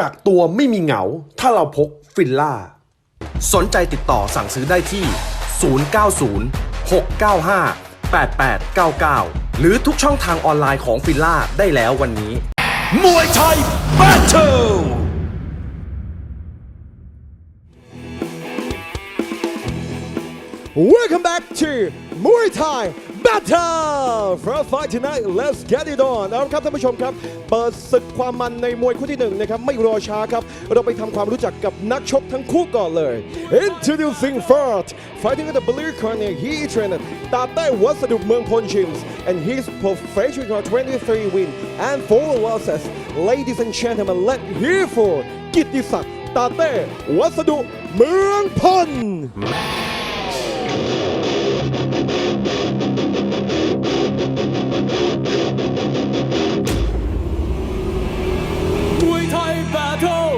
กักตัวไม่มีเหงา ถ้าเราพกฟิลล่า สนใจติดต่อสั่งซื้อได้ที่ 090 695 8899 หรือทุกช่องทางออนไลน์ของฟิลล่าได้แล้ววันนี้ มวยไทยแบทเทิล Welcome back to Muay Thai Battle for a fight tonight let's get it on เอาละครับท่านผู้ชมครับ เปิดศึกความมันในมวยคู่ที่หนึ่งนะครับ ไม่รอช้าครับ เราไปทำความรู้จักกับนักชกทั้งคู่ก่อนเลย Introducing first fighting in the blue corner he trained ตาเต้วัสดุเมืองพลชิมส์ and his professional 23 win and 4 losses ladies and gentlemen let hear for กิตติศักดิ์ตาเต้วัสดุเมืองพล Muay Thai Battle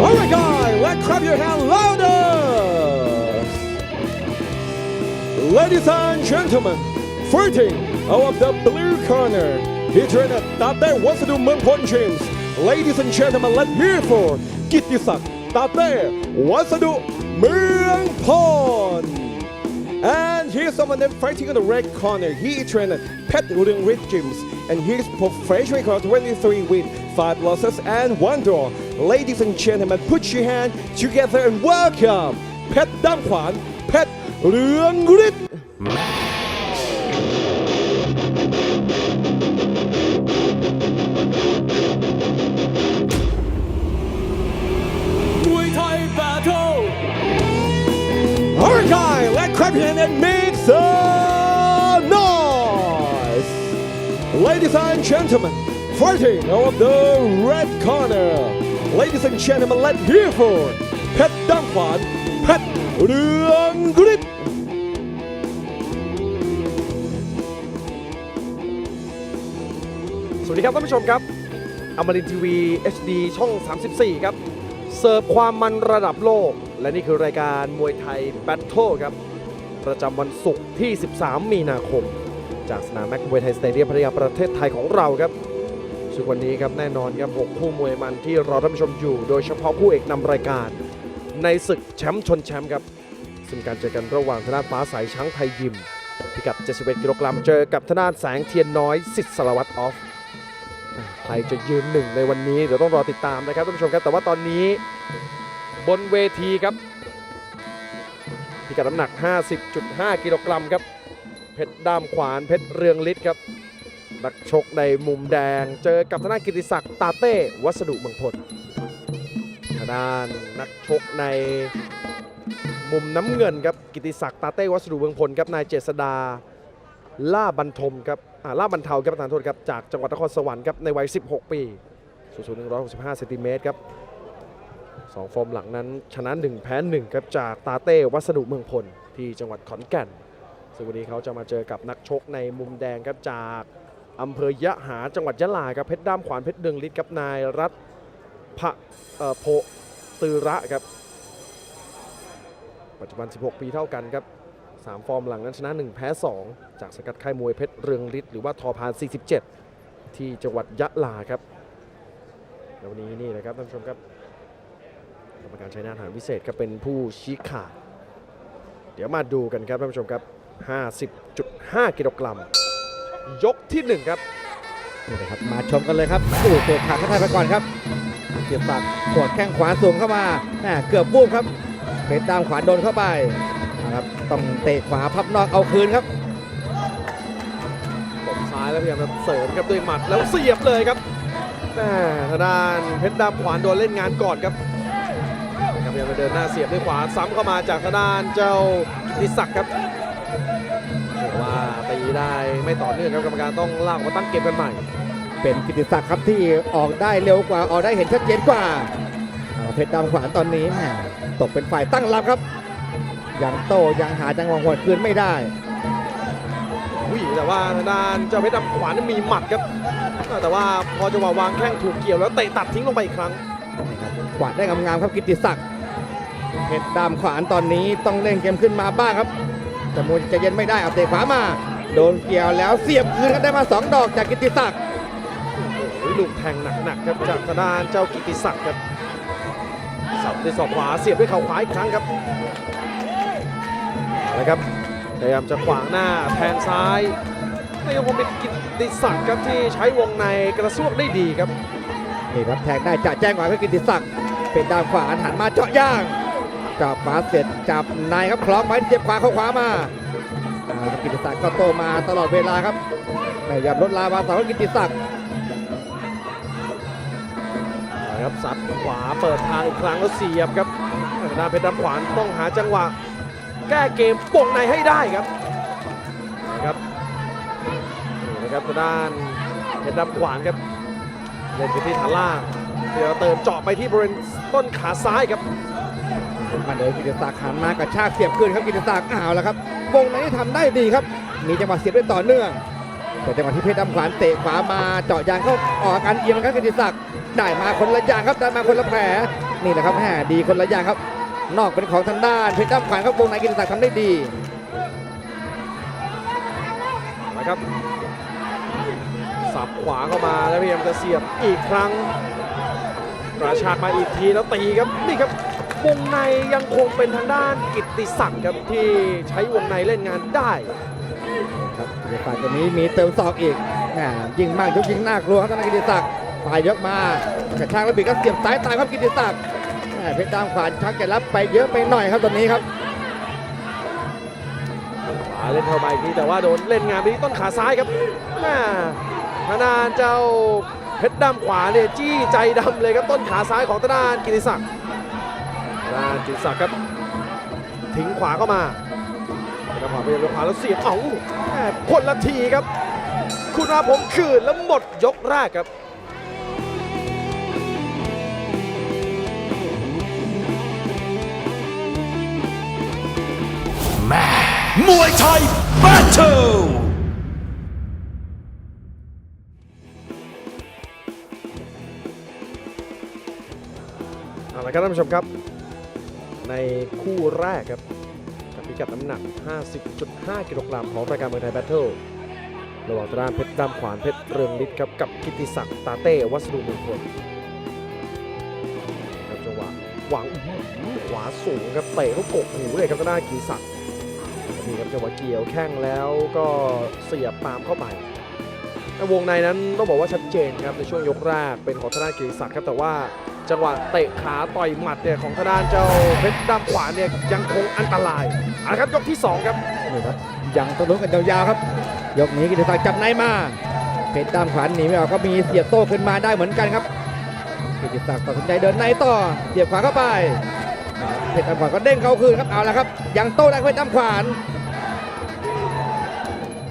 Alright guys, let's clap your hand louder! Ladies and gentlemen, fighting out of the blue corner, he trained at Tate Wasadu Mpon James. Ladies and gentlemen, let's hear for Gittisak Tate Wasadu Mpon. And here's someone then fighting in the red corner. He trained at Pet Wooden Red Gyms and his professional record 23 win, 5 losses and 1 draw. Ladies and gentlemen, put your hand together and welcome Pet Ryung Rit. Muay Thai Battle and make some noise. Ladies and gentlemen, fighting out of the red corner. Ladies and gentlemen, let's hear for Pet Dam Kwan, Pet Ryung Rit. สวัสดีครับท่านผู้ชมครับอมรินทีวี HD ช่อง 34 ครับ เสิร์ฟความมันระดับโลก และนี่คือรายการมวยไทยแบทเทิลครับ ประจำวันศุกร์ที่ 13 มีนาคม จากสนามแม็กมวยไทยสเตเดียมพัทยาประเทศไทยของเราครับซึ่งวันนี้ครับแน่นอนครับ6คู่มวยมันที่รอท่านผู้ชมอยู่ โดยเฉพาะคู่เอกนำรายการ ในศึกแชมป์ชนแชมป์ครับซึ่งการเจอกันระหว่างธนาฟ้าใสช้างไทยยิมพิกัด 71 กิโลกรัมเจอกับธนาแสงเทียนน้อยสิทธิ์สารวัตรออฟใครจะยืนหนึ่งในวันนี้เดี๋ยวต้องรอติดตามนะครับท่านผู้ชมครับแต่ว่าตอนนี้บนเวทีครับ พิกัดน้ำหนัก 50.5 กิโลกรัมครับ เพชรด้ามขวานเพชรเรืองฤทธิ์ครับ นักชกในมุมแดง เจอกับทางด้ากิติศักดิ์ตาเต้ วัสดุเมืองพลทางด้านนักชกในมุมน้ำเงินครับ กิติศักดิ์ตาเต้ วัสดุเมืองพลครับ นายเจษดาล่าบรรทมครับอ่าล่าบรรเทาครับประธานโทษครับ จากจังหวัดนครสวรรค์ครับ ในวัย 16 ปี สูงสูง165 เซนติเมตรครับ สองฟอร์มหลังนั้น ชนะ 1 แพ้1ครับจากตาเต้วัสดุเมืองพล ที่จังหวัดขอนแก่นซึ่งวันนี้เขาจะมาเจอกับนักชกในมุมแดงครับจากอำเภอยะหาจังหวัดยะลาครับเพชรด้ามขวานเพชรเดืองฤทธิ์ครับนายรัฐพระโพตือระครับ ปัจจุบัน 16 ปีเท่ากันครับสามฟอร์มหลังนั้นชนะ 1 แพ้ 2 จากสกัดค่ายมวยเพชรเรืองฤทธิ์หรือว่าทอพาน 47 ที่จังหวัดยะลาครับแล้ววันนี้นี่นะครับท่านผู้ชมครับ กรรมการชัยนาทหารพิเศษครับเป็นผู้ชี้ขาด เดี๋ยวมาดูกันครับท่านผู้ชมครับ 50.5 กิโลกรัมยกที่ 1 ครับนี่นะครับมาชมกันเลยครับโอ้ตัวขาดข้างในไปก่อนครับเกียรติศักดิ์กดแข้งขวาสูงเข้ามาแหม่เกือบบูบครับเพชรตามขวาโดนเข้าไปนะครับต้องเตะขวาพับนอกเอาคืนครับตบซ้ายแล้วพยายามจะเสริมครับด้วยหมัดแล้วเสียบเลยครับแม่ทางด้านเพชรดำขวานโดนเล่นงานก่อนครับนะครับพ ยายามจะเดินหน้าเสียบด้วยขวาซ้ำเข้ามาจากทางด้านเจ้ากิติศักดิ์ครับแต่ว่าตีได้ไม่ต่อเนื่องครับกรรมการต้องลากมาตั้งเกมกันใหม่ เป็นกิติศักดิ์ครับที่ออกได้เร็วกว่าออกได้เห็นชัดเจนกว่าเอาเพชรดำขวานตอนนี้แหม่ตกเป็นฝ่ายตั้งรับครับ ยังโต้ยังหาจังหวะหัวคืนไม่ได้อุ้ยแต่ว่าทางด้านเจ้าเพชรดำขวานนั้นมีหมัดครับอ่าแต่ว่าพอจังหวะวางแข้งถูกเกี่ยวแล้วเตะตัดทิ้งลงไปอีกครั้งกวาดได้งามๆครับกิตติศักดิ์ เพชรดำขวานตอนนี้ต้องเล่นเกมขึ้นมาบ้างครับ แต่มวยจะเย็นไม่ได้เอาเตะขวามา โดนเกี่ยวแล้วเสียบคืนกันได้มาสองดอกจากกิตติศักดิ์โอ้โหลูกแทงหนักๆครับจากทางด้านเจ้ากิติศักดิ์ครับสับด้วยศอกขวาเสียบด้วยเข่าขวาอีกครั้งครับเอาละครับพยายามจะขวางหน้าแทงซ้ายก็ยังคงเป็นกิติศักดิ์ครับที่ใช้วงในกระซวกได้ดีครับนี่ครับแทงได้จะแจ้งหวาเพื่อกิติศักดิ์เป็นด้านขวาหันมาเจาะย่าง จับขวาเสร็จจับในครับคล้องไว้เจ็บขวาเข้าขวามากิติศักดิ์ก็โตมาตลอดเวลาครับพยายามลดลาวาสาวกิติศักดิ์ครับสับขวาเปิดทางอีกครั้งแล้วเสียบครับทางด้านเพชรดำขวานต้องหาจังหวะ แก้เกมวงในให้ได้ครับนะครับนะครับด้านเพชรดำขวานครับเล่นไปที่ฐานล่างเดี๋ยวเติมเจาะไปที่บริเวณต้นขาซ้ายครับ มาเลยกิติศักดิ์หันมากระชากเสียบขึ้นครับกิติศักดิ์อ้าวแล้วครับวงในนี่ทำได้ดีครับ มีจังหวะเสียบด้ต่อเนื่อง แต่จังหวะที่เพชรดำขวานเตะขวามาเจาะยางเข้าออกอาการเอียงครับกิติศักดิ์ได้มาคนละอย่างครับได้มาคนละแผลนี่แหละครับแหมดีคนละอย่างครับ นอกเป็นของทางด้านเพชรดำขวานครับวงในกิติศักดิ์ทำได้ดีนะครับสับขวาเข้ามาแล้วพยายามจะเสียบอีกครั้งกระชากมาอีกทีแล้วตีครับนี่ครับ วงในยังคงเป็นทางด้านกิติศักดิ์ครับที่ใช้วงในเล่นงานได้ครับกิติศักดิ์ตัวนี้มีเติมศอกอีกแหมยิงมากยกยิงน่ากลัวครับทางด้ากิติศักดิ์ฝ่ายยกมากระชากแล้วบีก็เสียบซ้ายตายครับกิติศักดิ์แหมเพชรดำขวานชักจะรับไปเยอะไปหน่อยครับตอนนี้ครับขวาเล่นเข้ามาอีกทีแต่ว่าโดนเล่นงานไปที่ต้นขาซ้ายครับแม่ทางด้านเจ้าเพชรดำขวาเนี่ยจี้ใจดำเลยครับต้นขาซ้ายของทางด้านกิติศักดิ์ทาง ด้านกิติศักดิ์ครับ ทิ้งขวาเข้ามาเพชรดำขวาไปยังขวาแล้วเสียบเอ้าแม่คนละทีครับ คุณอาผมคืนแล้วหมดยกแรกครับมวยไทยแบทเทิลเอาละครับท่านผู้ชมครับ ในคู่แรกครับกับพิกัดน้ำหนัก 50.5 กิโลกรัมของรายการเมืองไทยแบทเทิลระหว่างทางด้านเพชรดำขวานเพชรเรืองฤทธิ์ครับกับกิติศักดิ์ตาเต้วัสดุมงคลครับจังหวะหวังขวาสูงครับเตะเขากกหูเลยครับทางด้ากิติศักดิ์นี่ครับจังหวะเกี่ยวแข้งแล้วก็เสียบตามเข้าไปวงในนั้นต้องบอกว่าชัดเจนครับในช่วงยกแรกเป็นของทางด้านกิติศักดิ์ครับแต่ว่า จังหวะเตะขาต่อยหมัดเนี่ยของทางด้านเจ้าเพชรดำขวาเนี่ยยังคงอันตรายเอาละครับยกที่สองครับนี่ครับยังต้องลุ้นกันยาวๆครับ ยกนี้กิติศักดิ์จับในมาเพชรดำขวานหนีไม่ออกก็มีเสียบโต้ขึ้นมาได้เหมือนกันครับกิติศักดิ์ตัดสินใจเดินในต่อเสียบขวาเข้าไปเพชรดำขวานก็เด้งเข้าคืนครับเอาละครับยังโต้ได้เพชรดำขวาน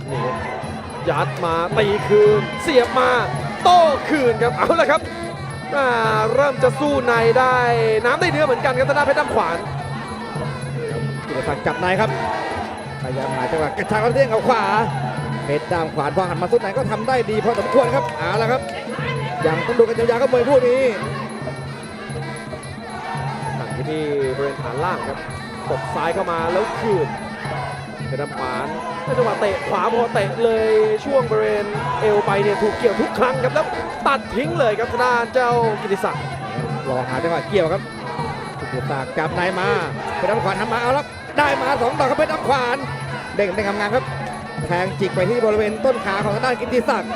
นี่ครับยัดมาตีคืน เสียบมา โต้คืนครับเอาละครับอ่า เริ่มจะสู้ในได้น้ำได้เนื้อเหมือนกันครับทางด้านเพชรดำขวานกิติศักดิ์จับในครับพยายามหาจังหวะกระชากแล้วเด้งเข้าขวาเพชรดำขวานพอหันมาสุดไหนก็ทำได้ดีพอสมควรครับเอาละครับยังต้องดูกันยาวๆครับมวยคู่นี้ตั้งที่ที่บริเวณฐานล่างครับตบซ้ายเข้ามาแล้วคืน เพชรดำขวานแล้วจังหวะเตะขวาพอเตะเลยช่วงบริเวณเอวไปเนี่ยถูกเกี่ยวทุกครั้งครับแล้วตัดทิ้งเลยครับทางด้านเจ้ากิติศักดิ์รอหาจังหวะเกี่ยวครับกิติศักดิ์จับในมาเพชรดำขวานทำมาเอาแล้วได้มาสองดอกครับเพชรดำขวานเด้งได้งามๆครับแทงจิกไปที่บริเวณต้นขาของทางด้านกิติศักดิ์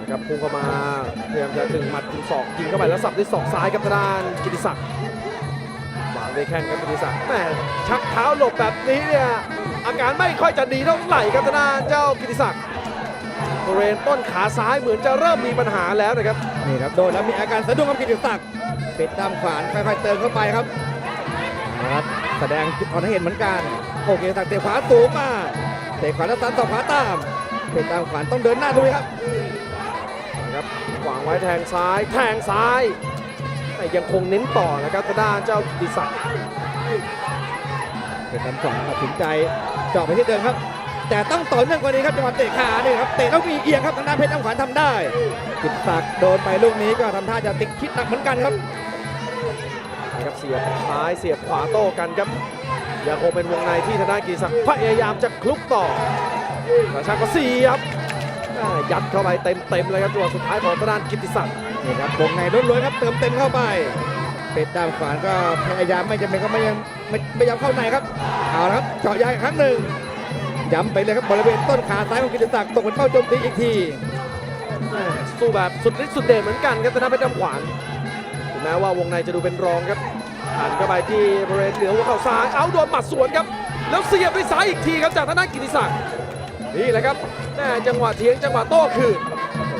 นะครับพุ่งเข้ามาพยายามจะถึงหมัดถึงศอกยิงเข้าไปแล้วสับด้วยศอกซ้ายครับทางด้านกิติศักดิ์วาง ด้วยแข้งครับกิติศักดิ์แม่ชักเท้าหลบแบบนี้เนี่ยอาการไม่ค่อยจะดีเท่าไหร่ครับทางด้านเจ้ากิติศักดิ์บริเวณต้นขาซ้ายเหมือนจะเริ่มมีปัญหาแล้วนะครับนี่ครับโดนแล้วมีอาการสะดุ้งครับกิติศักดิ์เป็ดดำขวานค่อยๆเติมเข้าไปครับนะครับแสดงจุดอ่อนให้เห็นเหมือนกันโอ้กิติศักดิ์เตะขวาสูงมาเตะขวาแล้วตันต่อขวาตามเป็ดดำขวานต้องเดินหน้าลุยครับนะครับขวางไว้แทงซ้าย แทงซ้าย แต่ยังคงเน้นต่อนะครับทางด้านเจ้ากิติศักดิ์เป็ดดำขวานตัดสินใจเจาะไปที่เดิมครับ แต่ต้องต่อเนื่องกว่านี้ครับจังหวะเตะขาเนี่ยครับเตะแล้วมีเอียงครับทางด้านเพชรดำขวานทำได้กิติศักดิ์โดนไปลูกนี้ก็ทำท่าจะติดคิดหนักเหมือนกันครับนะครับเสียบซ้ายเสียบขวาโต้กันครับยังคงเป็นวงในที่ทางด้านกิติศักดิ์พยายามจะคลุกต่อกระชากก็เสียบ ยัดเข้าไปเต็มๆเลยครับจังหวะสุดท้ายของทางด้านกิตติศักดิ์นี่ครับวงในล้วนๆครับเติมเต็มเข้าไปเป็ดด้ามขวานก็พยายามไม่จำเป็นก็ไม่ยังไม่ไม่ยอมเข้าในครับเอาละครับเจาะยางอีกครั้งหนึ่งย้ำไปเลยครับบริเวณต้นขาซ้ายของกิติศักดิ์ตกเป็นเป้าโจมตีอีกทีอ่าสู้แบบสุดฤทธิ์สุดเดชเหมือนกันครับทางด้านเพชรดำขวานถึงแม้ว่าวงในจะดูเป็นรองครับหันเข้าไปที่บริเวณเหนือหัวเข่าซ้ายเอาโดนหมัดสวนครับแล้วเสียบด้วยซ้ายอีกทีครับจากทางด้านกิติศักดิ์ นี่แหละครับแม่จังหวะเถียงจังหวะโต้คืน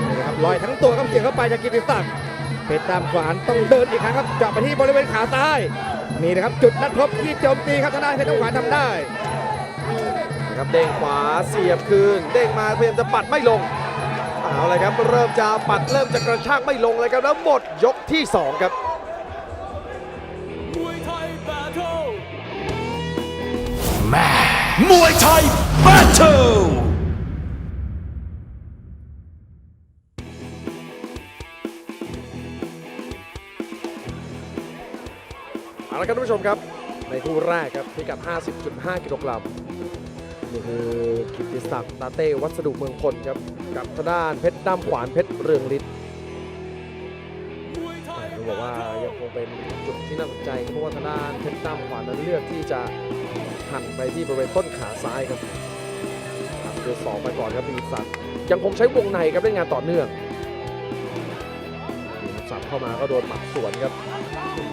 นี่นะครับลอยทั้งตัวครับเสียบเข้าไปจากกิติศักดิ์เป็ดด้ามขวานต้องเดินอีกครั้งครับเจาะไปที่บริเวณขาซ้ายนี่นะครับจุดนัดพบที่โจมตีครับทางด้านเพชรด้ามขวานทำได้นะครับเด้งขวาเสียบคืนเด้งมาพยายามจะปัดไม่ลงเอาเลยครับเริ่มจะปัดเริ่มจะกระชากไม่ลงเลยครับแล้วหมดยกที่สองครับมวยไทย Battle มวยไทยแบทเทิล ครับท่านผู้ชมครับ ในคู่แรกครับพิกัด 50.5 กิโลกรัมนี่คือกิตติศักดิ์ตาเต้วัสดุเมืองพลครับ กับทางด้านเพชรด้ามขวานเพชรเรืองฤทธิ์มวยไทยต้องบอกว่ายังคงเป็นจุดที่น่าสนใจเพราะว่าทางด้านเพชรด้ามขวานนั้นเลือกที่จะหันไปที่บริเวณต้นขาซ้ายครับทำด้วยสองไปก่อนครับกิตติศักดิ์ยังคงใช้วงในครับเล่นงานต่อเนื่อง สับเข้ามาก็โดนหมัดสวนครับ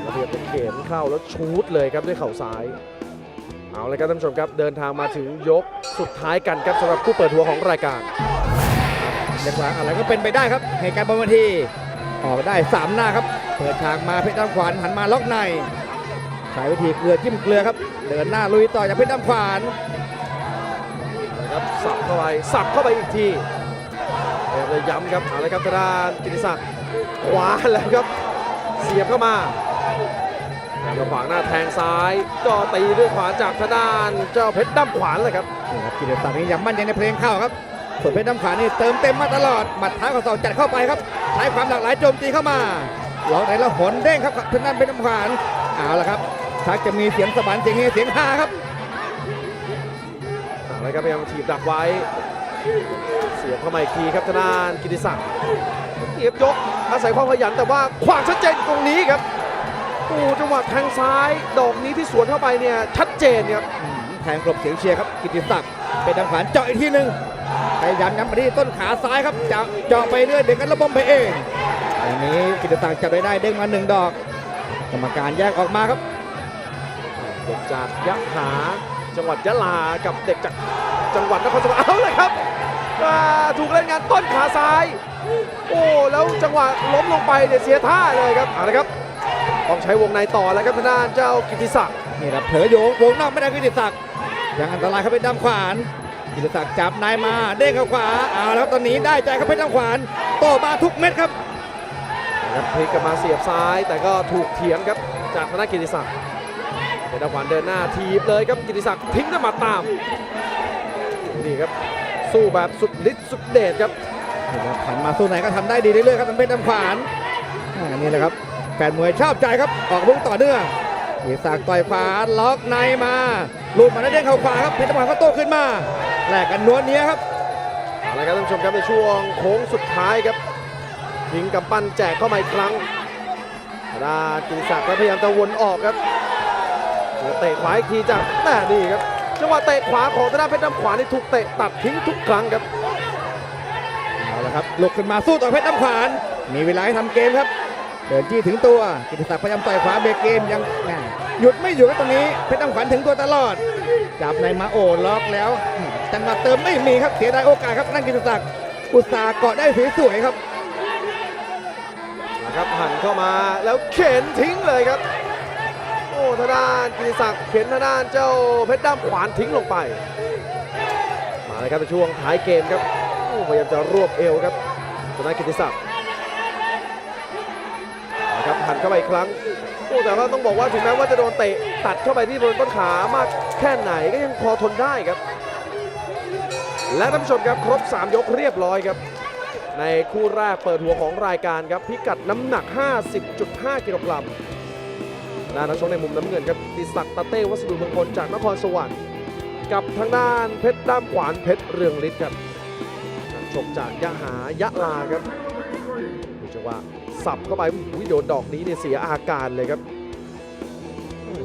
แล้วพยายามจะเข็นเข้าแล้วชูดเลยครับด้วยเข่าซ้าย เอาเลยครับท่านผู้ชมครับ เดินทางมาถึงยกสุดท้ายกันครับสำหรับคู่เปิดหัวของรายการเรียกว่าอะไรก็เป็นไปได้ครับเหตุการณ์บนเวทีออกได้สามหน้าครับ เปิดฉากมาเพชรด้ามขวานหันมาล็อกในใช้วิธีเกลือจิ้มเกลือครับ เดินหน้าลุยต่อจากเพชรด้ามขวานนะครับสับเข้าไปสับเข้าไปอีกทีพยายามจะย้ำครับเอาเลยครับทางด้านกิติศักดิ์ ขวาแล้วครับ เสียบเข้ามาแล้วก็ขวางหน้าแทงซ้ายก็ตีด้วยขวาจากทางด้านเจ้าเพชรด้ามขวานเลยครับนี่ครับกิติศักดิ์นี่ยังมั่นใจในเพลงเข้าครับ ส่วนเพชรด้ามขวานนี่เติมเต็มมาตลอด หมัดเท้ากับศอกจัดเข้าไปครับ ใช้ความหลากหลายโจมตีเข้ามาล็อกในแล้วหนเด้งครับทางด้านเพชรด้ามขวาน เอาละครับชักจะมีเสียงสะบันเสียงเฮเสียงฮาครับเอาเลยครับพยายามถีบดักไว้ เสียบเข้ามาอีกทีครับทางด้านกิติศักดิ์เอียบยก อาศัยความขยันแต่ว่าขวางชัดเจนตรงนี้ครับโอ้จังหวะแทงซ้ายดอกนี้ที่สวนเข้าไปเนี่ยชัดเจนครับแทงกลบเสียงเชียร์ครับกิติศักดิ์เป็นทางขวานเจาะอีกทีหนึ่งพยายามย้ำไปที่ต้นขาซ้ายครับเจาะเจาะไปเรื่อยเด็กกันระบมไปเองอันนี้กิติศักดิ์จับได้ได้เด้งมาหนึ่งดอก กรรมการแยกออกมาครับเด็กจากยะหาจังหวัดยะลากับเด็กจากจังหวัดนครสวรรค์เอาเลยครับอ่าถูกเล่นงานต้นขาซ้าย โอ้แล้วจังหวะล้มลงไปเนี่ยเสียท่าเลยครับเอาละครับ ต้องใช้วงในต่อแล้วครับทางด้านเจ้ากิติศักดิ์นี่ครับเผลออยู่วงนอกไม่ได้กิติศักดิ์ยังอันตรายครับเป็นด้ามขวานกิติศักดิ์จับนายมาเด้งเข้าขวาเอาแล้วครับตอนนี้ได้ใจครับเพชรด้ามขวานโตมาทุกเม็ดครับนะครับพลิกกลับมาเสียบซ้ายแต่ก็ถูกเถียงครับจากธนกิติศักดิ์เป็นดาวขวานเดินหน้าทีบเลยครับกิติศักดิ์ทิ้งน้ำหมัดตามนี่ครับสู้แบบสุดฤทธิ์สุดเดชครับนี่ ครับผันมาสู้ไหนก็ทำได้ดีเรื่อยๆครับทางเพชรด้ามขวานอ่านี่แหละครับแฟนมวยชอบใจครับออกบุ้งต่อเนื่องกิติศักต่อยขวาล็อกในมาลูดมาแล้วเด้งเข้าขวาครับเพชรด้าขวานก็โต้ขึ้นมาแลกกันนวลเนี้ยครับเอาละครับท่านผู้ชมครับในช่วงโค้งสุดท้ายครับทิ้งกำปั้นแจกเข้ามาอีกครั้งทากิติศักดิ์ก็พยายามจะวนออกครับเตะขวาอีกทีจากแม่นี่ครับจังหวะเตะขวาของทางด้านเพชรดำขวานี่ถูกเตะตัดทิ้งทุกครั้งครับ ละครับลุกขึ้นมาสู้ต่อเพชรน้ำขวาน มีเวลาให้ทำเกมครับ เดินจี้ถึงตัวกิติศักดิ์พยายามต่อยขวาเบรกเกมยังหยุดไม่อยู่ครับตรงนี้เพชรน้ำขวานถึงตัวตลอด จับในมาโอล็อกแล้วจังหวะเติมไม่มีครับเสียดายโอกาสครับนั่นกิติศักดิ์อุตสาห์เกาะได้สวยๆครับนะครับหันเข้ามาแล้วเข็นทิ้งเลยครับ โอ้ทางด้านกิติศักดิ์เข็นทางด้านเจ้าเพชรด้ามขวานทิ้งลงไป มาเลยครับในช่วงท้ายเกมครับ พยายามจะรวบเอวครับทางด้านกิติศักดิ์นะครับหันเข้าไปอีกครั้งโอ้แต่ว่าต้องบอกว่าถึงแม้ว่าจะโดนเตะตัดเข้าไปที่บริเวณต้นขามากแค่ไหนก็ยังพอทนได้ครับ และท่านผู้ชมครับครบ 3 ยกเรียบร้อยครับ ในคู่แรกเปิดหัวของรายการครับ พิกัดน้ำหนัก 50.5 กิโลกรัมด้านนักชกในมุมน้ำเงินครับติศักตาเต้วัสดุเมืองพลจากนครสวรรค์กับทางด้านเพชรด้ามขวานเพชรเรืองฤทธิ์ครับ ชกจากยะหายะลาครับดูจังหวะสับเข้าไปโดนดอกนี้เนี่ยเสียอาการเลยครับ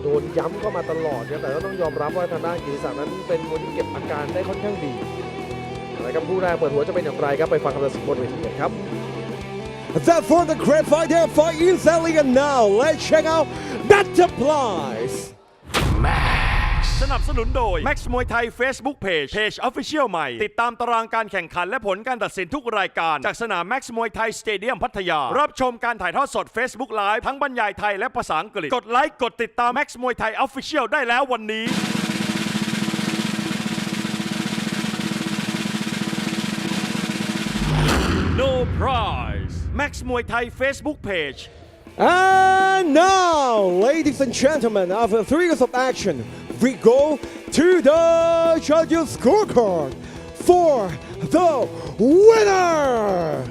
โดนย้ำเข้ามาตลอดครับแต่ก็ต้องยอมรับว่าทางด้านกิติศักดิ์นั้นเป็นมวยที่เก็บอาการได้ค่อนข้างดีอะไรครับคู่แรกเปิดหัวจะเป็นอย่างไรครับไปฟังคำตัดสินบนเวทีกันครับ That for the great fight there fight instantly and now let's check out Better Price สนับสนุนโดย Max มวยไทย Facebook Page Page Official ใหม่ ติดตามตารางการแข่งขันและผลการตัดสินทุกรายการ จากสนาม Max มวยไทยสเตเดียมพัทยา รับชมการถ่ายทอดสด Facebook Live ทั้งบรรยายไทยและภาษาอังกฤษ กดไลค์กดติดตาม Max มวยไทย Official ได้แล้ววันนี้ No prize Max มวยไทย Facebook Page And now, ladies and gentlemen, after three years of action, we go to the judges' scorecard for the winner.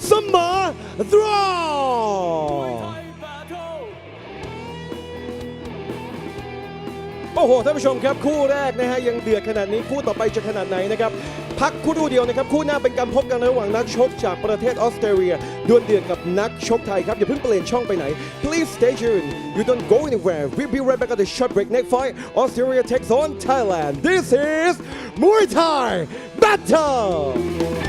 Samar Draw. โอ้โหท่านผู้ชมครับคู่แรกนะฮะยังเดือดขนาดนี้คู่ต่อไปจะขนาดไหนนะครับพักคู่ดูเดียวนะครับคู่หน้าเป็นการพบกันระหว่างนักชกจากประเทศออสเตรเลียดวลเดือดกับนักชกไทยครับอย่าเพิ่งเปลี่ยนช่องไปไหน please stay tuned you don't go anywhere we'll be right back at the short break next fight Australia takes on Thailand this is Muay Thai Battle